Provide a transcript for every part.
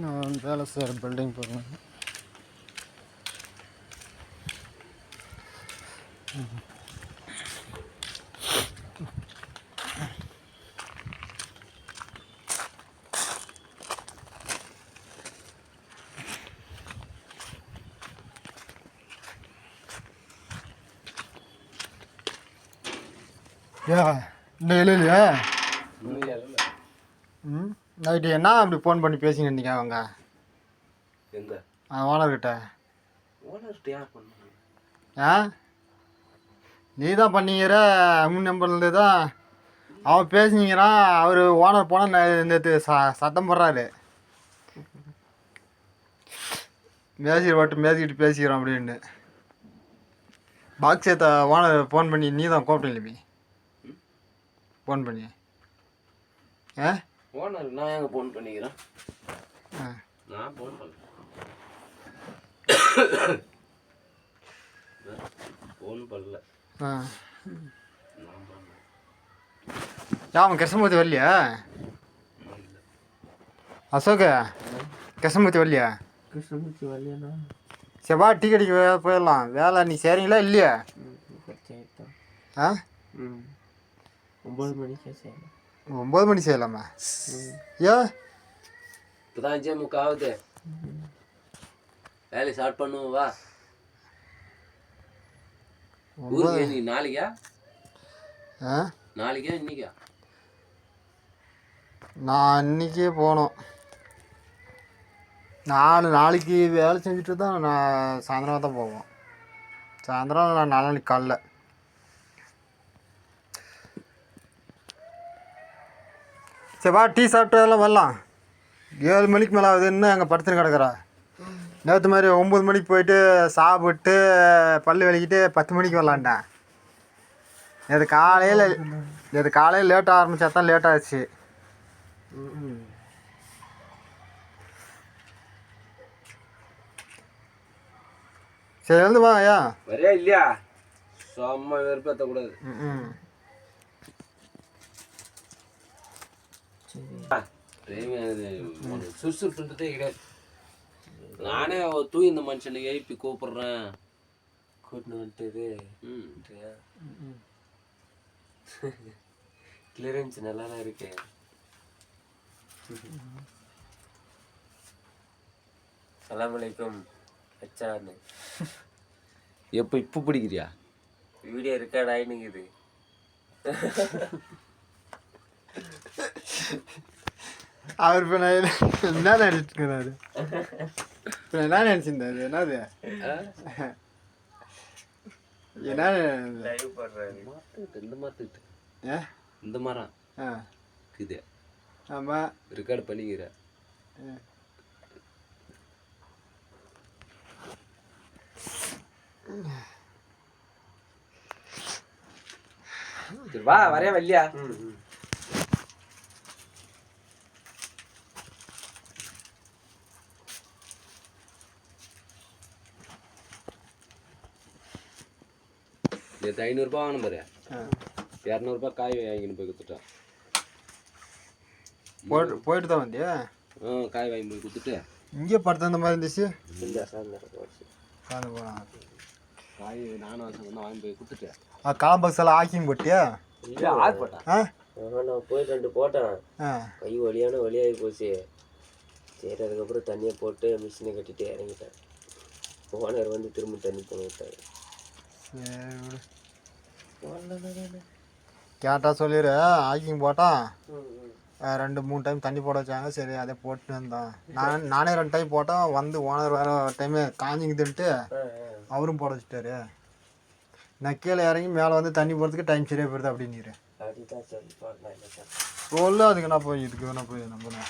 நான் வேலை செய்கிற பில்டிங் போகிறேன் ஏ இன்னும் இல்லையா நைட்டு என்ன அப்படி ஃபோன் பண்ணி பேசிங்க இருந்தீங்க அவங்க? ஓனர்கிட்ட. ஓனர்கிட்ட யார் பண்ணாங்க? ஆ? நீ தான் பண்ணீங்கிற உன் நம்பர்லேருந்து தான் அவன் பேசினீங்கிறான் அவர் ஓனர் போனால் நேற்று ச சத்தம் போடுறாரு. மேசிக்கிற மட்டும் மேசிக்கிட்டு பேசிக்கிறோம் அப்படின்னு. பாக்ஸ் ஏற்ற ஓனர் ஃபோன் பண்ணி நீ. தான் கூப்பிட்டீங்க ஃபோன் பண்ணி. ஆ? ஓனர் நான் எங்க ஃபோன் பண்ணிக்கிறேன்? ஆ. நான் ஃபோன் பண்ணல. ஃபோன் பண்ணல. ஆ. யா அவன் கிருஷ்ணமூர்த்தி வரலையா? அசோக் கிருஷ்ணமூர்த்தி வரலையா? கிருஷ்ணமூர்த்தி வரலையாண்ணா. செவ்வா டீ கடைக்கு வே- போயிடலாம். வேலை நீ செய்கிறீங்களா இல்லையா? ஆ? ம். ஒம்பது மணிக்கே செய்யலாம் ஒம்பது மணி செய்யலாமா. ஏ இப்போதான் அஞ்சே முக்கா ஆகுது. வேலையை ஸ்டார்ட் பண்ணுவோம் வா. ஊருக்கு நீ நாளைக்கா? ஆ? நாளைக்கா இன்னைக்கா? நான் இன்னைக்கே போகணும். நாலு நாளைக்கு வேலை செஞ்சுட்டு தான் நான் சாயந்தரம் தான் போவோம். சாயந்தரம் நான் நாளைக்கு காலைல. சரி வா டீ சாப்பிட்டு எல்லாம் வரலாம். ஏழு மணிக்கு மேலே ஆகுது இன்னும் அங்கே படுத்துன்னு கிடக்குறா. நேற்று மாதிரி ஒம்பது மணிக்கு போயிட்டு சாப்பிட்டு பல்லு விளக்கிட்டு பத்து மணிக்கு வரலான்ட்டேன் நேற்று காலையில் நேற்று காலையில் லேட்டாக ஆரம்பித்தா தான் லேட் ஆச்சு. ம் சரி எழுந்து வா ஐயா. வரையா இல்லையா? சும்மா வெறுப்பேற்ற கூடாது ம் சரி சுறுசுறுப்புன்றதே கிடையாது. நானே தூய் இந்த மனுஷனை எழுப்பி கூப்பிடுறேன். கூட்டின்னு வந்துட்டு ம். கிளியரன்ஸ் நல்லா தான் இருக்கு. சலாம் அலைக்கும் அச்சான்னு எப்போ இப்போ பிடிக்கிறியா? Video record ஆயினுங்குது. அவர் இப்போ நான் என்ன நினச்சிருக்கிறாரு இப்போ என்ன நினச்சிருந்தாரு? என்னது? என்ன இந்த மரத்துக்கிட்ட ஏ? இந்த மரம் ஆ. இது. ஆமாம் ரெக்கார்டு பண்ணிக்கிற. வா வரையா வரலையா நேற்று ஐநூறுரூபா வாங்கணும் பாரு. இரநூறுபா காய் வாங்கின்னு போய் கொடுத்துட்டான் போயிட்டு போயிட்டு தான் வந்தியா? ஆ காய் வாங்கி போய் கொடுத்துட்டு. இங்கே படுத்த மாதிரி இருந்துச்சு? இந்த சார் போனான் காய் நானும் வந்து வாங்கி போய் கொடுத்துட்டு. ஆ காம்பக்ஸ் எல்லாம் ஆக்கிங் போட்டியா? இல்லை ஆறு போட்டா ஆ? நான் போய் ரெண்டு போட்டேன். கை வலியான வலியாகி போச்சு. சரி அதுக்கப்புறம் தண்ணியை போட்டு மிஷினை கட்டிட்டு இறங்கிட்டேன். ஓனர் வந்து திரும்ப தண்ணி போன விட்டாரு. சரி விடு கேட்டா சொல்லிடு ஆக்கிங் போட்டான். ரெண்டு மூணு டைம் தண்ணி போட வச்சாங்க. சரி அதே போட்டுன்னு இருந்தோம் நான் நானே ரெண்டு டைம் போட்டேன். வந்து ஓனர் வேறு டைமு காஞ்சிங்குதுன்ட்டு அவரும் போட வச்சுட்டாரு. நான் கீழே இறங்கி மேலே வந்து தண்ணி போகிறதுக்கு டைம் சரியாக போயிடுது அப்படின்னு சொல்லி அதுக்கு என்ன போய் இதுக்கு வேணா போய் நம்பணும்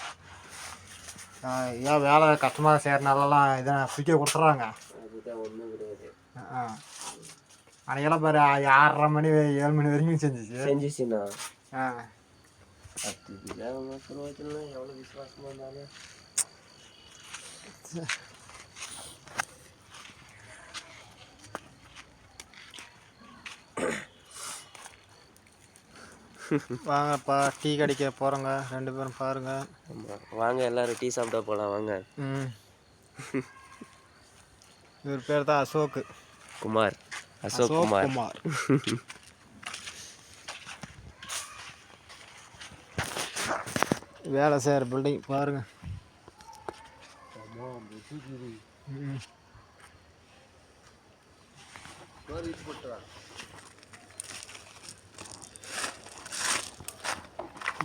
ஏன் வேலை கஷ்டமாக செய்கிறனாலலாம் இதை ஃபிக்கே கொடுத்துட்றாங்க. ஆ. அன்னைக்கெல்லாம் பாரு ஆறரை மணி ஏழு மணி வரைக்கும் செஞ்சிச்சு செஞ்சிச்சுண்ணா ஆ பத்து கிலோ பிரயோஜனம் எவ்வளோ விசுவாசமாக இருந்தாலும் வாங்கப்பா டீ கடிக்க போகிறோங்க ரெண்டு பேரும் பாருங்க. வாங்க எல்லாரும் டீ சாப்பிட போலாம் வாங்க ம் இவர் பேர் தான் அசோக் குமார் அசோக் குமார் வேலை செய்கிற பில்டிங் பாருங்க.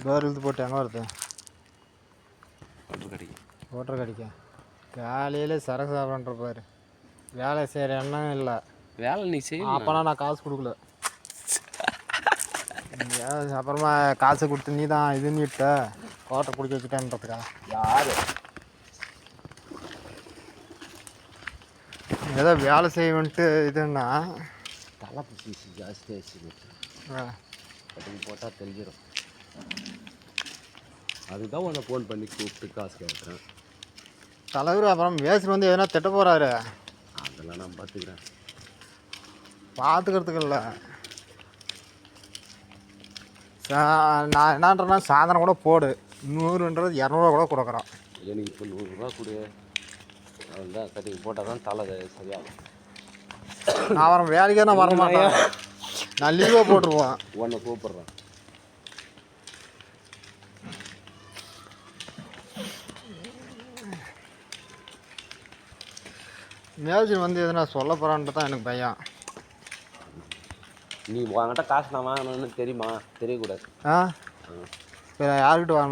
டோர் இழுத்து போட்டு எங்கே வருது ஓட்டர் கடிக்க காலையில் சரக்கு சாப்பிட்ற பாரு வேலை செய்கிற எண்ணம் இல்லை வேலை நீ செய்ய அப்போனா நான் காசு கொடுக்கல. அப்புறமா காசு கொடுத்து நீ தான் இது நீட்ட. கோட்டை குடிக்க வச்சுட்டேன்றதுக்கா? யாரு? ஏதோ வேலை செய்வேன்ட்டு இதுன்னா? தலை பிடிச்சி ஜாஸ்தி ஆச்சு ஆ, அதுக்கு போட்டால் தெரிஞ்சிடும் அதுதான் உன்னை ஃபோன் பண்ணி கூப்பிட்டு காசு கேட்குறேன் தலைவர் அப்புறம் வேஸ்ட் வந்து எதனா திட்ட போகிறாரு அதெல்லாம் நான் பார்த்துக்கிறேன் பார்த்துக்கிறதுக்கு இல்லை நான் என்னன்றேன்னா சாயந்தரம் கூட போடு. நூறுன்றது இரநூறுவா கூட கொடுக்குறான் எனக்கு இப்போ நூறுரூவா கொடு. அதுதான் கட்டிங் போட்டால் தான் தலை சரியாகும். நான் வர வேலைக்கே நான் வர மாட்டேன். நான் லீவாக போட்டுருவேன். உன்னை கூப்பிட்றேன். மேஜர் வந்து எதுனா சொல்ல போகிறான்ட்டு தான் எனக்கு பயம். நீ உன்கிட்ட காசு நான் வாங்கணும்னு தெரியுமா? தெரியக்கூடாது. ஆ? இப்போ யார்கிட்ட வர